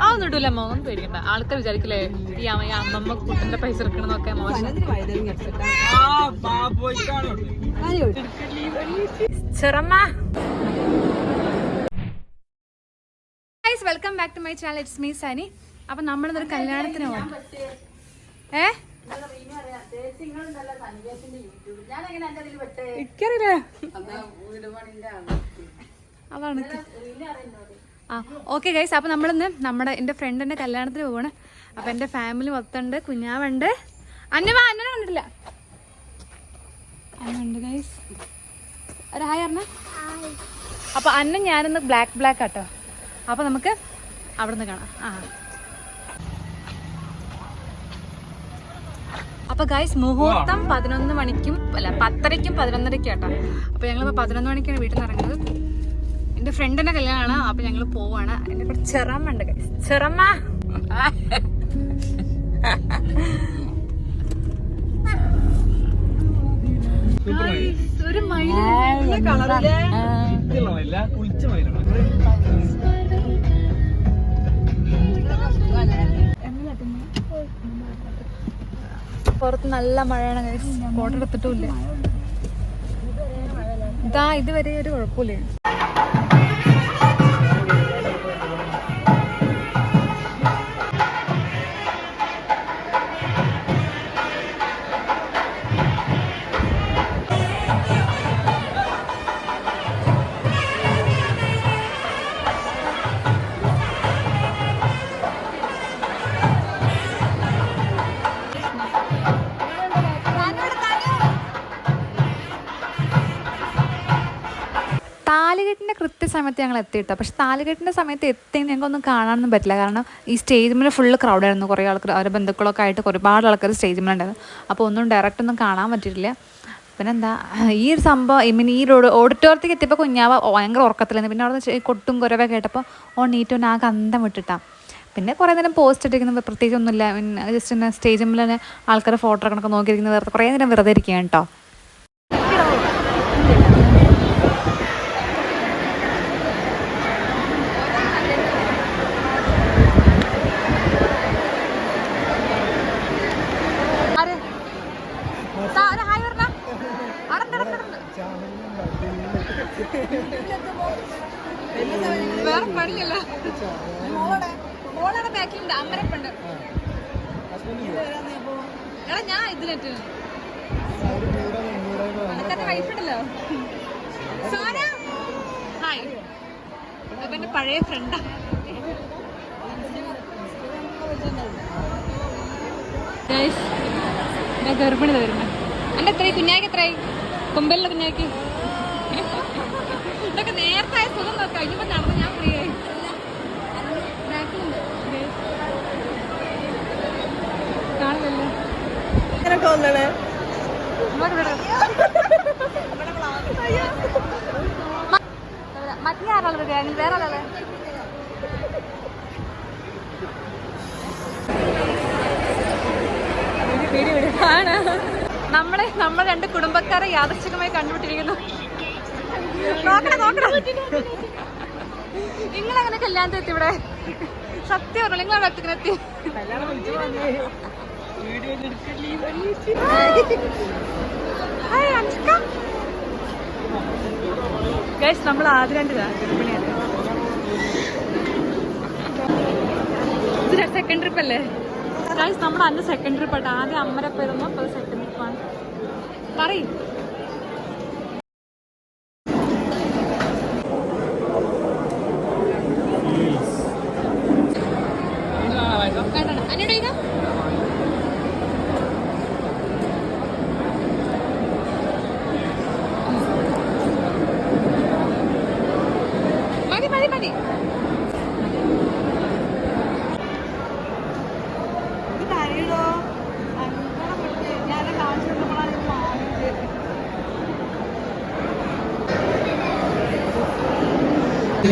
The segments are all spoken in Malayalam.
ആ ഒന്നും ഇടൂല അമ്മ ഒന്നും പേടിക്കണ്ട. ആൾക്കാർ വിചാരിക്കില്ലേ ഈ അമ്മ ഈ അമ്മമ്മ കുട്ടന്റെ പൈസ എടുക്കണമെന്നൊക്കെ മോശം. ചെറമ്മ. Welcome back to my channel it's me Sani അപ്പൊ നമ്മളിന്നൊരു കല്യാണത്തിന് പോകാം ഏ? എനിക്കറിയില്ല. അതാണ്. ആ ഓക്കെ ഗൈസ് അപ്പോൾ നമ്മളിന്ന് നമ്മുടെ എന്റെ ഫ്രണ്ടിന്റെ കല്യാണത്തിന് പോവാണ്. അപ്പോൾ എന്റെ ഫാമിലി മൊത്തമുണ്ട് കുഞ്ഞാവുണ്ട്. അന്നവ അന്നനെ കണ്ടിട്ടില്ല? അന്നുണ്ട് ഗൈസ് ഒരു ഹായ് പറഞ്ഞ അപ്പോൾ അന്ന ഞാനിന്ന് ബ്ലാക്ക് ബ്ലാക്ക് ആട്ടോ. അപ്പോൾ നമുക്ക് അവിടെ നിന്ന് കാണാം. ആ. അപ്പോൾ ഗൈസ് മുഹൂർത്തം പതിനൊന്ന് മണിക്കും അല്ല പത്തരയ്ക്കും പതിനൊന്നരയ്ക്കും ആട്ടോ. അപ്പോൾ ഞങ്ങളിപ്പോൾ പതിനൊന്ന് മണിക്കാണ് വീട്ടിൽ നിന്ന് ഇറങ്ങുന്നത്. എന്റെ ഫ്രണ്ടിന്റെ കല്യാണമാണ് അപ്പൊ ഞങ്ങൾ പോവാണ്. എന്റെ കൂടെ ചെറമ്മ ഉണ്ട്. ചെറമ്മ. Guys, ഒരു മയിൽ കുളിച്ച മയിലാണ് പുറത്ത് നല്ല മഴയാണ്. കോട്ട എടുത്തിട്ടുമില്ല ഇതാ ഇതുവരെ ഒരു കുഴപ്പമില്ല താലികെട്ടിന്റെ കൃത്യസമയത്ത് ഞങ്ങൾ എത്തിയിട്ടോ പക്ഷെ താലികെട്ടിന്റെ സമയത്ത് എത്തി ഞങ്ങൾക്കൊന്നും കാണാനൊന്നും പറ്റില്ല. കാരണം ഈ സ്റ്റേജിൽ ഫുള്ള് ക്രൗഡായിരുന്നു കുറേ ആൾക്കാർ അവരുടെ ബന്ധുക്കളൊക്കെ ആയിട്ട് ഒരുപാട് ആൾക്കാർ സ്റ്റേജിലുണ്ടായിരുന്നു അപ്പോൾ ഒന്നും ഡയറക്റ്റ് ഒന്നും കാണാൻ പറ്റിയിട്ടില്ല. പിന്നെന്താ ഈ ഒരു സംഭവം ഐ മീൻ ഈ റോഡ് ഓഡിറ്റോറിയത്തേക്ക് എത്തിയപ്പോൾ കുഞ്ഞാവ ഭയങ്കര ഉറക്കത്തിലായിരുന്നു. പിന്നെ അവിടെ കൊട്ടും കുരവേ കേട്ടപ്പോൾ ഓ നീറ്റോൻ ആ കന്തം വിട്ടിട്ടാ. പിന്നെ കുറേ നേരം പോസ്റ്റ് ഇട്ടിരിക്കുന്നത് പ്രത്യേകിച്ച് ഒന്നുമില്ല. ജസ്റ്റ് സ്റ്റേജിൽ തന്നെ ആൾക്കാർ ഫോട്ടോ എടുക്കണമൊക്കെ നോക്കിയിരിക്കുന്നത് കുറേ നേരം വെറുതെ ഇരിക്കുകയാണ് കേട്ടോ ആര്? താ, ഒരു ഹായ് പറഞ്ഞോ. അവിടെ ഉണ്ട്, അവിടെ ഉണ്ട്, അവിടെ ഉണ്ട്. വേറെ പണിയല്ല. മോളാണ് ബാക്കിലുണ്ട് അമ്മരപ്പുണ്ട്. എടാ ഞാൻ ഇതിലിട്ട് അനക്കത്തെ വൈഫ് ഉണ്ടല്ലോ. സോന ഹായ് ഇതൊക്കെ എന്റെ പഴയ ഫ്രണ്ടാ ഞാൻ ഗർഭിണി തരുന്നു എന്റെ എത്രയായി കുഞ്ഞാക്ക് എത്രയായി കൊമ്പലിലെ കുഞ്ഞാക്ക് ഇതൊക്കെ നേരത്തെ സുഖം നോക്കാം. ഇനിയിപ്പോ നടന്ന് ഞാൻ ഫ്രീ ആയി. കാണുന്നില്ല. മറ്റേ ആരാളുടെ വേറെ ആളല്ലേ നമ്മളെ നമ്മൾ രണ്ട് കുടുംബക്കാരെ യാദർശികമായി കണ്ടുപിട്ടിരിക്കുന്നു നിങ്ങളെങ്ങനെ കല്യാണത്തിൽ എത്തി ഇവിടെ? സത്യം പറഞ്ഞു നിങ്ങളെ അനുഷ്ക ഗൈസ് നമ്മൾ ആദ്യം രണ്ട് ഇത് സെക്കൻഡ് ട്രിപ്പ് അല്ലേ? ഗൈസ് നമ്മൾ അന്ന് സെക്കൻഡ് ട്രിപ്പ് ആയിട്ട് ആദ്യം അമ്മരപ്പ് ഇരുന്നു അപ്പോൾ സെക്കൻഡ് ട്രിപ്പാണ് പറയും. ഗൈസ്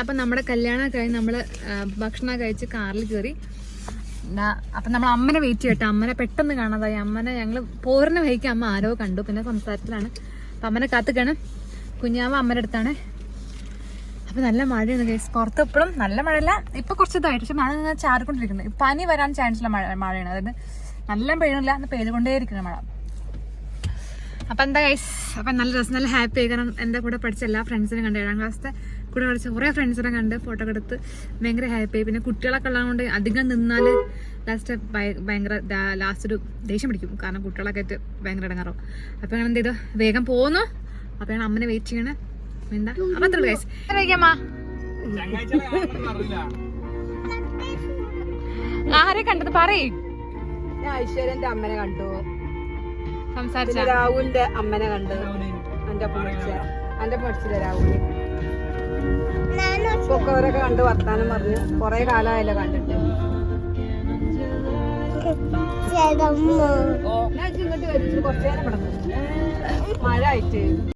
അപ്പം നമ്മുടെ കല്യാണം കഴിഞ്ഞ് നമ്മൾ ഭക്ഷണം കഴിച്ച് കാറിൽ കയറി. അപ്പൊ നമ്മൾ അമ്മനെ വെയിറ്റ് ചെയ്യട്ടെ. അമ്മനെ പെട്ടെന്ന് കാണാതായി. അമ്മനെ ഞങ്ങൾ പോരുന്ന വഴിക്ക് അമ്മ ആരോ കണ്ടു. പിന്നെ സംസാരത്തിലാണ്. അപ്പൊ അമ്മനെ കാത്തുക്കാണ് കുഞ്ഞാമ്മ അമ്മയുടെ അപ്പൊ നല്ല മഴയാണ് കേസ് പുറത്ത് ഇപ്പോഴും നല്ല മഴയല്ല. ഇപ്പൊ കുറച്ച് ഇതായിട്ട്. പക്ഷെ മഴ ഇങ്ങനെ ചാറിക്കൊണ്ടിരിക്കുന്നത് പനി വരാൻ ചാൻസ് ഉള്ള മഴ മഴയാണ്. അതായത് നല്ല പെയ്യണില്ല എന്ന് പെയ്തുകൊണ്ടേയിരിക്കുന്ന മഴ. അപ്പൊ എന്താ ഗൈസ് അപ്പൊ നല്ല രസം നല്ല ഹാപ്പി ആയി. കാരണം എന്റെ കൂടെ പഠിച്ച എല്ലാ ഫ്രണ്ട്സിനെ കണ്ട് ഏഴാം ക്ലാസ്സിലെ കൂടെ പഠിച്ച കുറേ ഫ്രണ്ട്സിനെ കണ്ട് ഫോട്ടോ എടുത്ത് ഭയങ്കര ഹാപ്പി ആയി. പിന്നെ കുട്ടികളൊക്കെ ഉള്ളതുകൊണ്ട് അധികം നിന്നാൽ ലാസ്റ്റ് ഭയങ്കര ലാസ്റ്റ് ഒരു ദേഷ്യം പിടിക്കും. കാരണം കുട്ടികളൊക്കെ ആയിട്ട് ഭയങ്കര ഇടങ്ങാറും അപ്പൊ ഞാൻ എന്ത് ചെയ്തു? വേഗം പോന്നു. അപ്പൊ ഞാൻ അമ്മനെ വെയിറ്റ് ചെയ്യണേ. എന്താ? അപ്പൊ അത്ര ഗൈസ് അമ്മ ആരെ കണ്ടത്? പറയ്. ഞാൻ ഐശ്വര്യന്റെ അമ്മനെ കണ്ടു. സംസാരിച്ച. രാഹുലിന്റെ അമ്മനെ കണ്ടു. എന്റെ പഠിച്ച എന്റെ പഠിച്ചില്ല രാഹുൽ? പൊക്കവരൊക്കെ കണ്ട് വർത്താനം പറഞ്ഞു കൊറേ കാലമായല്ലോ കണ്ടിട്ട്. കുറച്ചു നേരം. മഴ ആയിട്ട്.